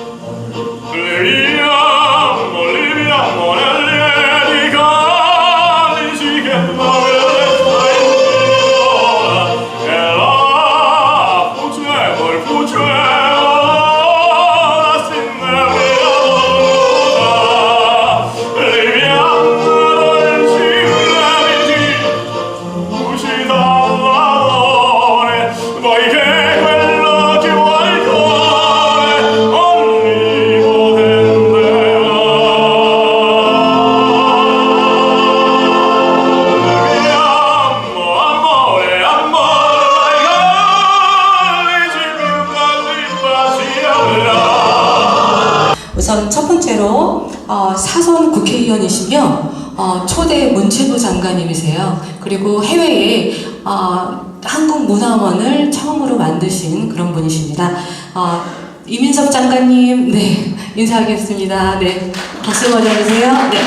Gloria 어, 사선 국회의원이시며 어, 초대 문체부 장관님이세요. 그리고 해외에 어, 한국문화원을 처음으로 만드신 그런 분이십니다. 어, 이민섭 장관님, 네 인사하겠습니다. 네 박수 먼저 주세요. 네.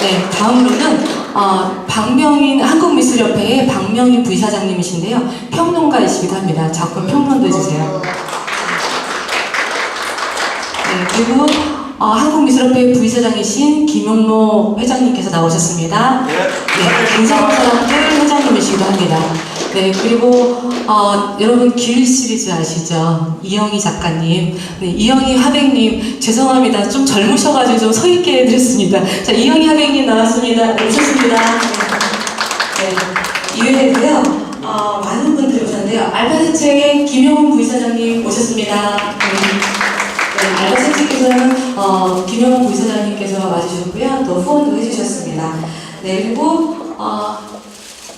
네, 다음으로는 어, 박명인 한국미술협회의 박명인 부이사장님이신데요. 평론가이시기도 합니다. 작품 평론도 해주세요. 네, 그리고 어, 한국미술협회 부이사장이신 김용모 회장님께서 나오셨습니다. 네, 인사사람들 회장님이시기도 합니다. 네, 그리고 어, 여러분 길 시리즈 아시죠? 이영희 작가님, 네, 이영희 화백님 죄송합니다. 좀 젊으셔가지고 좀 서 있게 해드렸습니다. 자, 이영희 화백님 나왔습니다. 오셨습니다. 네, 이외에도요. 어, 많은 분들이 오셨는데요. 알파세책의 김용훈 부이사장님 오셨습니다. 네. 네, 알바세트께서는 어, 김영훈 부이사장님께서 와주셨고요. 또 후원도 해주셨습니다. 네, 그리고 어,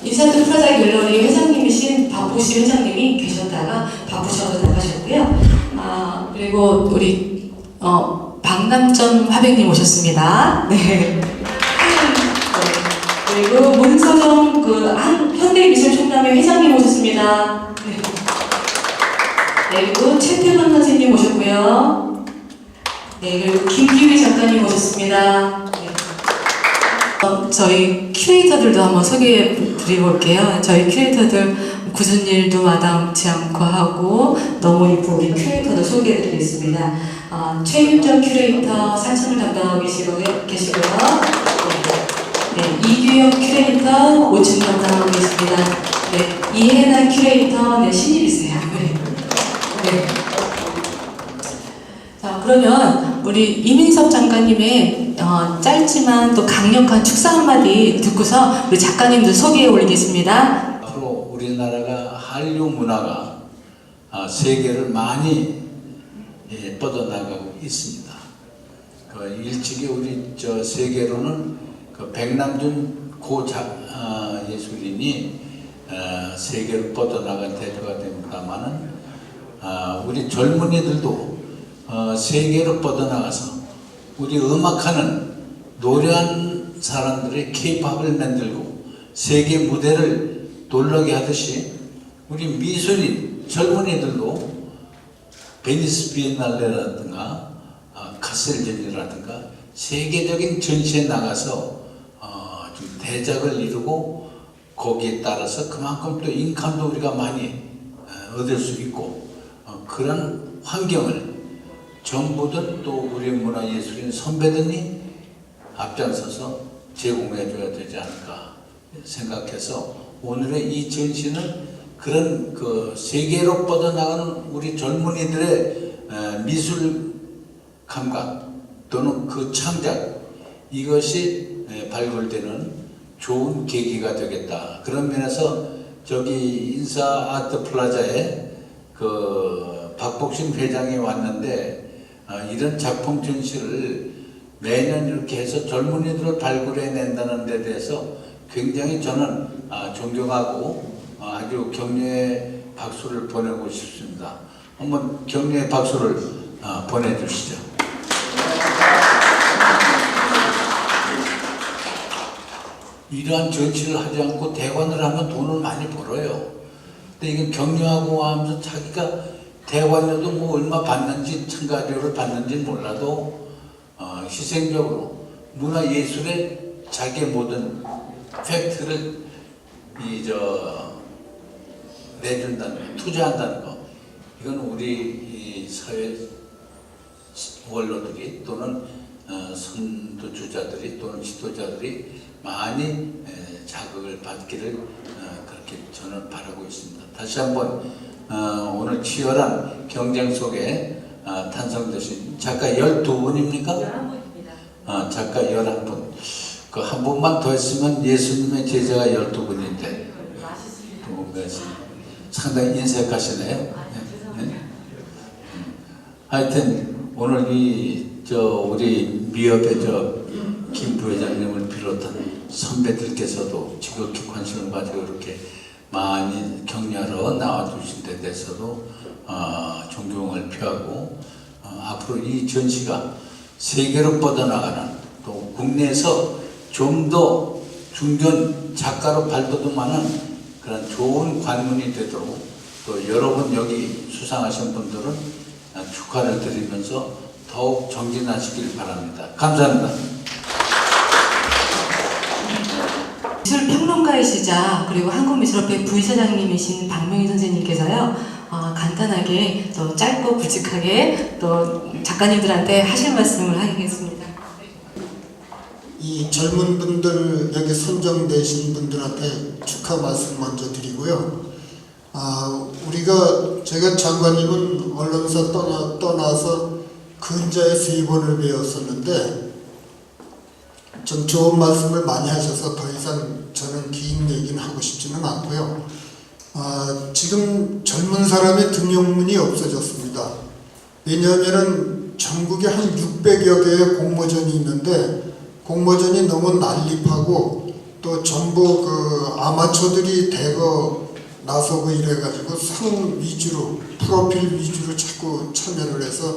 인사트 프라자 갤러리 회장님이신 박보시 회장님이 계셨다가 바쁘셔서 나가셨고요. 아, 그리고 우리 어, 박남전 화백님 오셨습니다. 네. 네. 그리고 문서정 그 한- 현대미술총남회 회장님 오셨습니다. 네. 네, 그리고 최태만 선생님 오셨고요. 네, 그리고 김기휘 작가님 오셨습니다. 네. 어, 저희 큐레이터들도 한번 소개해 드려볼게요. 저희 큐레이터들 굳은 일도 마다하지 않고 하고 너무 우리 큐레이터도 소개해 드리겠습니다. 어, 최윤정 큐레이터 사천을 담당하고 계시고요. 계시고요. 네. 네, 이규혁 큐레이터 5층 담당하고 계십니다. 네, 이혜나 큐레이터 네, 신입이세요. 네. 네. 자, 그러면 우리 이민섭 장관님의 어, 짧지만 또 강력한 축사 한마디 듣고서 우리 작가님들 소개해 올리겠습니다. 앞으로 우리나라가 한류 문화가 아, 세계를 많이 예, 뻗어나가고 있습니다. 그 일찍이 우리 저 세계로는 그 백남준 고 자, 아, 예술인이 아, 세계로 뻗어나간 대표가 됩니다만은 아, 우리 젊은이들도 어, 세계로 뻗어나가서 우리 음악하는 노래한 사람들의 케이팝을 만들고 세계 무대를 놀라게 하듯이 우리 미술인 젊은이들도 베니스 비엔날레라든가 아, 카셀전이라든가 세계적인 전시에 나가서 어, 좀 대작을 이루고 거기에 따라서 그만큼 또 인감도 우리가 많이 어, 얻을 수 있고 어, 그런 환경을 정부든 또 우리 문화예술인 선배들이 앞장서서 제공해 줘야 되지 않을까 생각해서 오늘의 이 전시는 그런 그 세계로 뻗어나가는 우리 젊은이들의 에, 미술 감각 또는 그 창작 이것이 에, 발굴되는 좋은 계기가 되겠다. 그런 면에서 저기 인사 아트 플라자에 그 박복신 회장이 왔는데 아, 이런 작품 전시를 매년 이렇게 해서 젊은이들을 발굴해 낸다는 데 대해서 굉장히 저는 아, 존경하고 아, 아주 격려의 박수를 보내고 싶습니다. 한번 격려의 박수를 아, 보내주시죠. 이러한 전시를 하지 않고 대관을 하면 돈을 많이 벌어요. 근데 이게 격려하고 하면서 자기가 대관료도 뭐 얼마 받는지 참가료를 받는지 몰라도 어, 희생적으로 문화예술에 자기의 모든 팩트를 이저 내준다는 거, 투자한다는 거 이건 우리 이 사회 원로들이 또는 어, 선도주자들이 또는 지도자들이 많이 에, 자극을 받기를 어, 그렇게 저는 바라고 있습니다. 다시 한번 어, 오늘 치열한 경쟁 속에 어, 탄생되신 작가 12분입니까? 어, 작가 11분. 그 한 분만 더 했으면 예수님의 제자가 12분인데. 또 그래서 상당히 인색하시네요. 네, 네. 음. 하여튼 오늘 이 저 우리 미협의 저 김 부회장님을 비롯한 선배들께서도 지극히 관심을 가지고 이렇게 많이 격려하러 나와주신 데 대해서도 어, 존경을 표하고 어, 앞으로 이 전시가 세계로 뻗어나가는 또 국내에서 좀 더 중견 작가로 발돋움하는 그런 좋은 관문이 되도록 또 여러분 여기 수상하신 분들은 축하를 드리면서 더욱 정진하시길 바랍니다. 감사합니다. 평론가이시자 그리고 한국미술협회 부의사장님이신 박명희 선생님께서요 어, 간단하게 또 짧고 굵직하게 또 작가님들한테 하실 말씀을 하겠습니다. 이 젊은 분들 여기 선정되신 분들한테 축하 말씀 먼저 드리고요. 아 우리가 제가 장관님은 언론사 떠나 떠나서 근자에 세 번을 배웠었는데 좀 좋은 말씀을 많이 하셔서 더 이상 저는 긴 얘기는 하고 싶지는 않고요. 아 지금 젊은 사람의 등용문이 없어졌습니다. 왜냐하면은 전국에 한 600여 개의 공모전이 있는데 공모전이 너무 난립하고 또 전부 그 아마추어들이 대거 나서고 이래가지고 상 위주로 프로필 위주로 자꾸 참여를 해서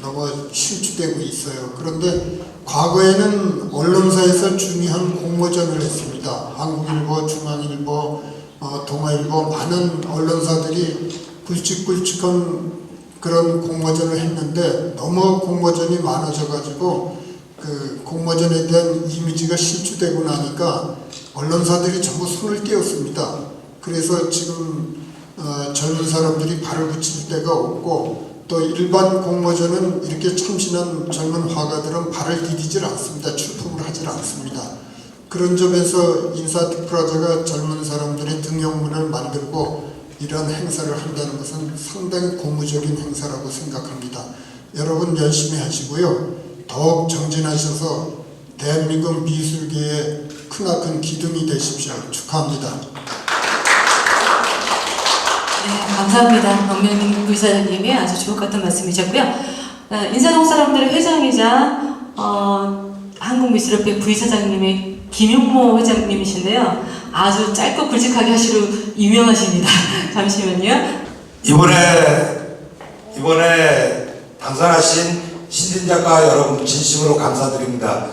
너무 실추되고 있어요. 그런데 과거에는 언론사에서 중요한 공모전을 했습니다. 한국일보, 중앙일보, 어, 동아일보 많은 언론사들이 굵직굵직한 그런 공모전을 했는데 너무 공모전이 많아져가지고 그 공모전에 대한 이미지가 실추되고 나니까 언론사들이 전부 손을 떼었습니다. 그래서 지금 어, 젊은 사람들이 발을 붙일 데가 없고 또 일반 공모전은 이렇게 참신한 젊은 화가들은 발을 디디질 않습니다. 출품을 하질 않습니다. 그런 점에서 인사트 프라자가 젊은 사람들의 등용문을 만들고 이런 행사를 한다는 것은 상당히 고무적인 행사라고 생각합니다. 여러분 열심히 하시고요. 더욱 정진하셔서 대한민국 미술계의 크나큰 기둥이 되십시오. 축하합니다. 감사합니다. 박명희 부의사장님의 아주 주옥 같은 말씀이셨고요. 어, 인사동 사람들의 회장이자 어, 한국미술협회 부의사장님의 김용모 회장님이신데요. 아주 짧고 굵직하게 하시로 유명하십니다. 잠시만요. 이번에 이번에 당선하신 신진 작가 여러분 진심으로 감사드립니다.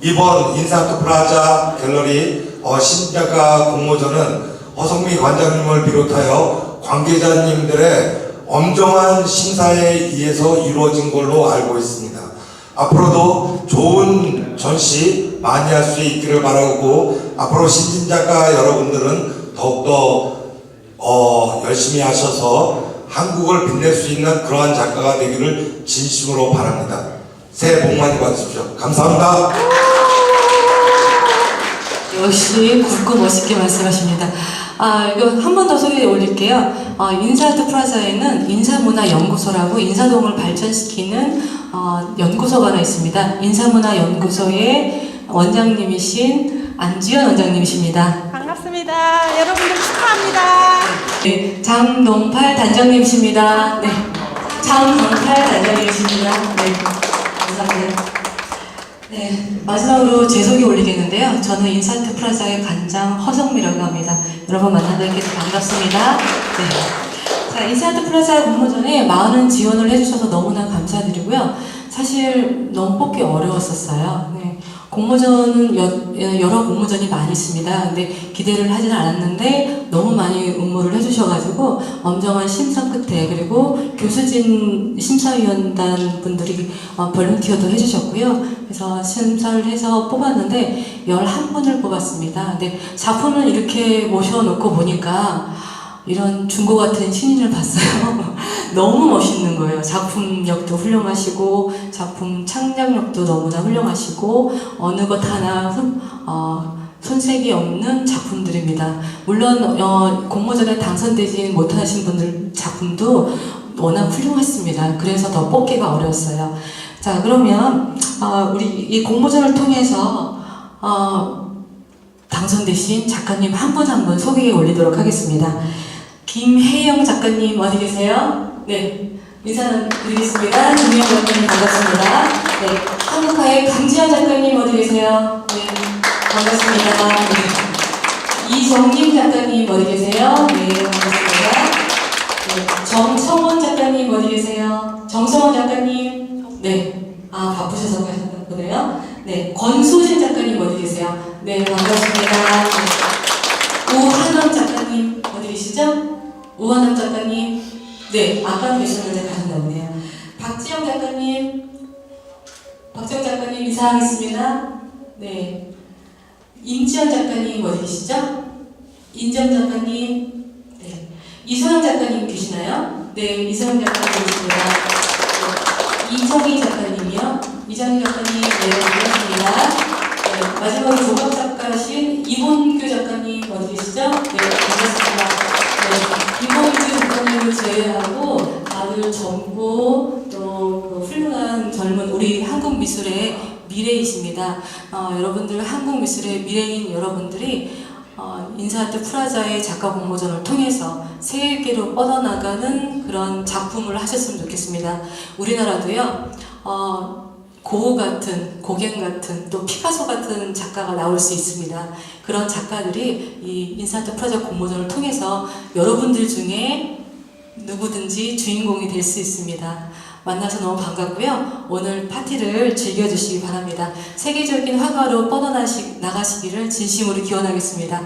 이번 인사트 플라자 갤러리 어, 신진 작가 공모전은 허성미 관장님을 비롯하여 관계자님들의 엄정한 심사에 의해서 이루어진 걸로 알고 있습니다. 앞으로도 좋은 전시 많이 할 수 있기를 바라고 앞으로 신진 작가 여러분들은 더욱더 어, 열심히 하셔서 한국을 빛낼 수 있는 그러한 작가가 되기를 진심으로 바랍니다. 새해 복 많이 받으십시오. 감사합니다. 역시 굵고 멋있게 말씀하십니다. 아, 이거 한 번 더 소개해 올릴게요. 어, 인사아트 프라자에는 인사문화연구소라고 인사동을 발전시키는 어, 연구소가 하나 있습니다. 인사문화연구소의 원장님이신 안지현 원장님이십니다. 반갑습니다. 여러분들 축하합니다. 네, 장동팔 단장님이십니다. 네, 장동팔 단장님이십니다. 네, 감사합니다. 네, 마지막으로 제 소개 올리겠는데요. 저는 인사트 프라자의 관장 허성미라고 합니다. 여러분 만나뵙게 돼서 반갑습니다. 네. 자, 인사트 프라자 공모전에 많은 지원을 해주셔서 너무나 감사드리고요. 사실 너무 뽑기 어려웠었어요. 네. 공모전은 여, 여러 공모전이 많이 있습니다. 근데 기대를 하진 않았는데 너무 많이 응모를 해주셔가지고 엄정한 심사 끝에 그리고 교수진 심사위원단 분들이 어, 볼런티어도 해주셨고요. 그래서 심사를 해서 뽑았는데 11분을 뽑았습니다. 근데 작품을 이렇게 모셔놓고 보니까 이런 중고 같은 신인을 봤어요. 너무 멋있는 거예요. 작품력도 훌륭하시고 작품 창작력도 너무나 훌륭하시고 어느 것 하나 흠, 어, 손색이 없는 작품들입니다. 물론 어, 공모전에 당선되지 못하신 분들 작품도 워낙 훌륭했습니다. 그래서 더 뽑기가 어려웠어요. 자 그러면 어, 우리 이 공모전을 통해서 어, 당선되신 작가님 한 분 한 분 소개해 올리도록 하겠습니다. 김혜영 작가님 어디 계세요? 네. 인사 드리겠습니다. 김혜영 작가님 반갑습니다. 네. 한국화의 강지현 작가님 어디 계세요? 네. 반갑습니다. 네. 이정림 작가님 어디 계세요? 네. 반갑습니다. 네. 정성원 작가님 어디 계세요? 정성원 작가님? 네. 아, 바쁘셔서 가셨나 보네요. 네. 권소진 작가님 어디 계세요? 네. 반갑습니다. 네. 우한원 작가님 어디 계시죠? 우한원 작가님 네 아까 계셨는데 가셨나 보네요 박지영 작가님 박지영 작가님 인사하겠습니다 네 임지연 작가님 어디 계시죠? 인정 작가님 네 이소영 작가님 계시나요? 네 이소영 작가님 계십니다 네. 이정희 작가님이요 이정희 작가님 네 반갑습니다 네, 마지막으로 조각 작가신 이본규 작가님 어디 계시죠? 네, 반갑습니다. 네, 이본규 작가님을 제외하고 다들 젊고 또 그 훌륭한 젊은 우리 한국 미술의 미래이십니다. 어, 여러분들 한국 미술의 미래인 여러분들이 어, 인사아트 프라자의 작가 공모전을 통해서 세계로 뻗어나가는 그런 작품을 하셨으면 좋겠습니다. 우리나라도요. 어, 고우 같은, 고갱 같은, 또 피카소 같은 작가가 나올 수 있습니다. 그런 작가들이 이 인사트 프로젝트 공모전을 통해서 여러분들 중에 누구든지 주인공이 될 수 있습니다. 만나서 너무 반갑고요. 오늘 파티를 즐겨주시기 바랍니다. 세계적인 화가로 뻗어나시, 나가시기를 진심으로 기원하겠습니다.